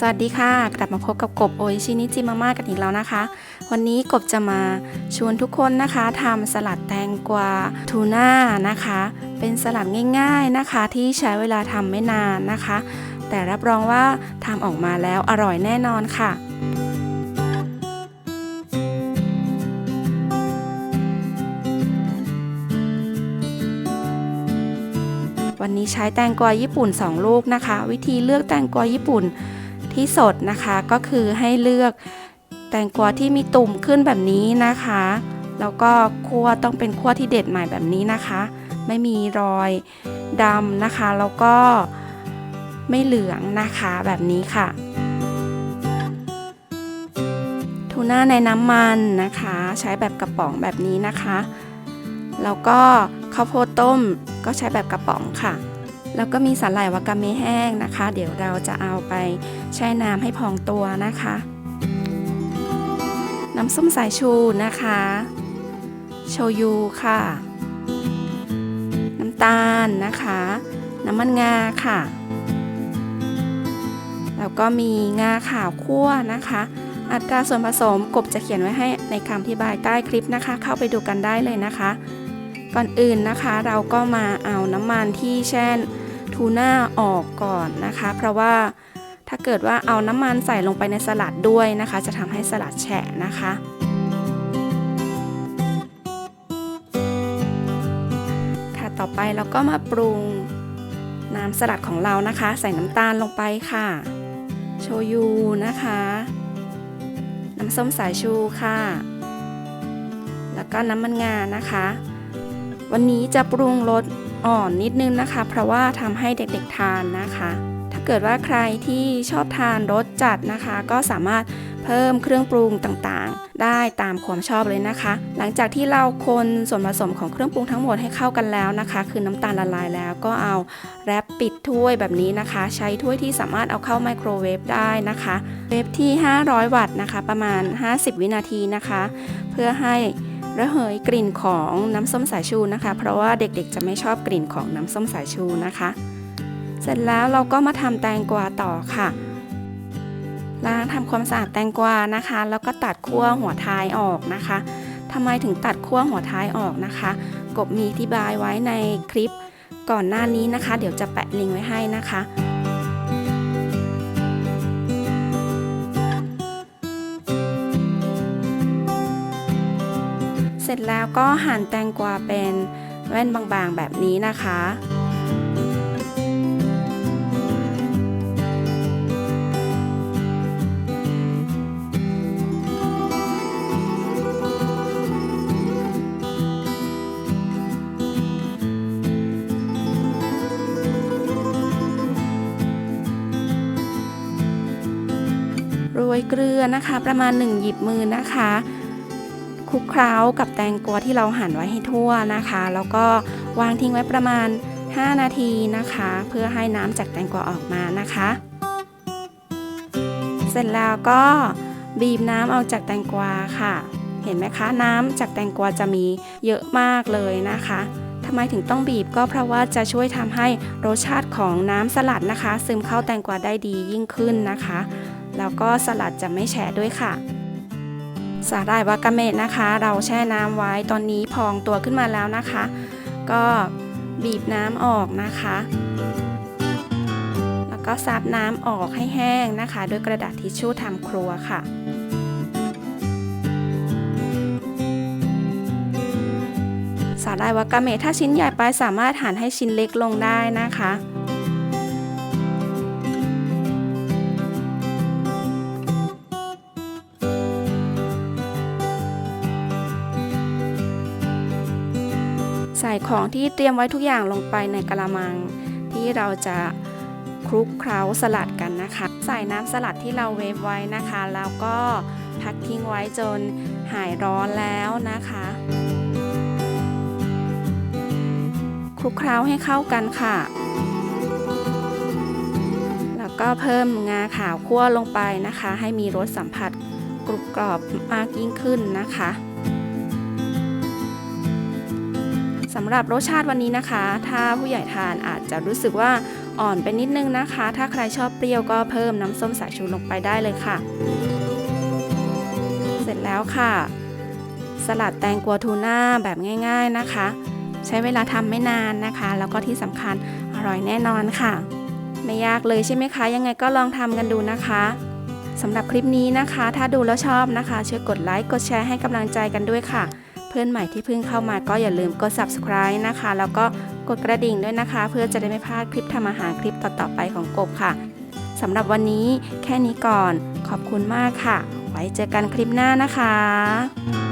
สวัสดีค่ะ กลับมาพบกับกบโอชินิจิมาม่ากันอีกแล้วนะคะ วันนี้กบจะมาชวนทุกคนนะคะทำสลัดแตงกวาทูน่านะคะ เป็นสลัดง่าย ๆนะคะ ที่ใช้เวลาทำไม่นานนะคะ แต่รับรองว่าทำออกมาแล้วอร่อยแน่นอนค่ะวันนี้ใช้แตงกวาญี่ปุ่น 2 ลูกนะคะ วิธีเลือกแตงกวาญี่ปุ่น ที่สดนะคะก็คือให้เลือกแตงกวาที่มีตุ่มขึ้นแบบนี้นะคะ แล้วก็คั่วต้องเป็นคั่วที่เด็ดใหม่แบบนี้นะคะ ไม่มีรอยดำนะคะ แล้วก็ไม่เหลืองนะคะแบบนี้ค่ะทูน่าในน้ำมันนะคะ ใช้แบบกระป๋องแบบนี้นะคะ แล้วก็ข้าวโพดต้มก็ใช้แบบกระป๋องค่ะ แล้วก็มีสาหร่ายวากาเมแห้งนะคะ เดี๋ยวเราจะเอาไปแช่น้ำให้พองตัวนะคะ น้ำส้มสายชูนะคะ โชยุค่ะ น้ำตาลนะคะ น้ำมันงาค่ะ แล้วก็มีงาขาวคั่วนะคะ อัตราส่วนผสมกบจะเขียนไว้ให้ในคำอธิบายใต้คลิปนะคะ เข้าไปดูกันได้เลยนะคะ ก่อนอื่นนะคะเราก็มาเอาน้ำมันที่แช่ทูน่าออกก่อนนะคะ เพราะว่าถ้าเกิดว่าเอาน้ำมันใส่ลงไปในสลัดด้วยนะคะ จะทำให้สลัดแฉะนะคะ ค่ะต่อไปเราก็มาปรุงน้ำสลัดของเรานะคะ ใส่น้ำตาลลงไปค่ะ โชยุนะคะ น้ำส้มสายชูค่ะ แล้วก็น้ำมันงานะคะ วันนี้จะปรุงรสอ่อนนิดนึงนะคะ เพราะว่าทำให้เด็กๆทานนะคะ ถ้าเกิดว่าใครที่ชอบทานรสจัดนะคะ ก็สามารถเพิ่มเครื่องปรุงต่างๆ ได้ตามความชอบเลยนะคะ หลังจากที่เราคนส่วนผสมของเครื่องปรุงทั้งหมดให้เข้ากันแล้วนะคะ คือน้ำตาลละลายแล้วก็เอาแรปปิดถ้วยแบบนี้นะคะ ใช้ถ้วยที่สามารถเอาเข้าไมโครเวฟได้นะคะเวฟที่ 500 วัตต์นะคะ ประมาณ 50 วินาทีนะคะ เพื่อให้ ระเหยกลิ่นของน้ำส้มสายชูนะคะ เพราะว่าเด็กๆจะไม่ชอบกลิ่นของน้ำส้มสายชูนะคะ เสร็จแล้วเราก็มาทำแตงกวาต่อค่ะ ล้างทำความสะอาดแตงกวานะคะ แล้วก็ตัดขั้วหัวท้ายออกนะคะทำไมถึงตัดขั้วหัวท้ายออกนะคะ กบมีอธิบายไว้ในคลิปก่อนหน้านี้นะคะ เดี๋ยวจะแปะลิงก์ไว้ให้นะคะ เสร็จแล้วก็หั่นแตงกวาเป็นแว่นบางๆแบบนี้นะคะโรยเกลือนะคะ ประมาณ 1 หยิบมือนะคะ คลุกเคล้ากับแตงกวาที่เราหั่นไว้ให้ทั่วนะคะ แล้วก็วางทิ้งไว้ประมาณ 5 นาทีนะคะ เพื่อให้น้ำจากแตงกวาออกมานะคะ เสร็จแล้วก็บีบน้ำออกจากแตงกวาค่ะ เห็นไหมคะ น้ำจากแตงกวาจะมีเยอะมากเลยนะคะทำไมถึงต้องบีบก็เพราะว่าจะช่วยทำให้รสชาติของน้ำสลัดนะคะ ซึมเข้าแตงกวาได้ดียิ่งขึ้นนะคะ แล้วก็สลัดจะไม่แฉะด้วยค่ะ สาหร่ายวากาเมะนะคะ เราแช่น้ำไว้ตอนนี้พองตัวขึ้นมาแล้วนะคะ ก็บีบน้ำออกนะคะ แล้วก็ซับน้ำออกให้แห้งนะคะด้วยกระดาษทิชชู่ทำครัวค่ะสาหร่ายวากาเมะถ้าชิ้นใหญ่ไปสามารถหั่นให้ชิ้นเล็กลงได้นะคะ ส่ของที่เตรียมไว้ทุกอย่างลงไปในกระมัง ที่เราจะคลุกเคล้าสลัดกันนะคะ ใส่น้ำสลัดที่เราเวฟไว้นะคะ แล้วก็พักทิ้งไว้จนหายร้อนแล้วนะคะคลุกเคล้าให้เข้ากันค่ะ แล้วก็เพิ่มงาขาวคั่วลงไปนะคะ ให้มีรสสัมผัสกรุบกรอบมากยิ่งขึ้นนะคะ สำหรับรสชาติวันนี้นะคะ ถ้าผู้ใหญ่ทานอาจจะรู้สึกว่าอ่อนไปนิดนึงนะคะ ถ้าใครชอบเปรี้ยวก็เพิ่มน้ำส้มสายชูลงไปได้เลยค่ะ เสร็จแล้วค่ะ สลัดแตงกวาทูน่าแบบง่าย ๆนะคะ ใช้เวลาทำไม่นานนะคะ แล้วก็ที่สำคัญอร่อยแน่นอนค่ะ ไม่ยากเลยใช่ไหมคะ ยังไงก็ลองทำกันดูนะคะสำหรับคลิปนี้นะคะ ถ้าดูแล้วชอบนะคะ ช่วยกดไลค์ กดแชร์ให้กำลังใจกันด้วยค่ะ พื่อนใหม่ที่เพิ่งเข้ามาก็อย่าลืมกด subscribe นะคะ แล้วก็กดกระดิ่งด้วยนะคะ เพื่อจะได้ไม่พลาดคลิปทำอาหารคลิปต่อๆไปของกบค่ะสำหรับวันนี้แค่นี้ก่อน ขอบคุณมากค่ะ ไว้เจอกันคลิปหน้านะคะ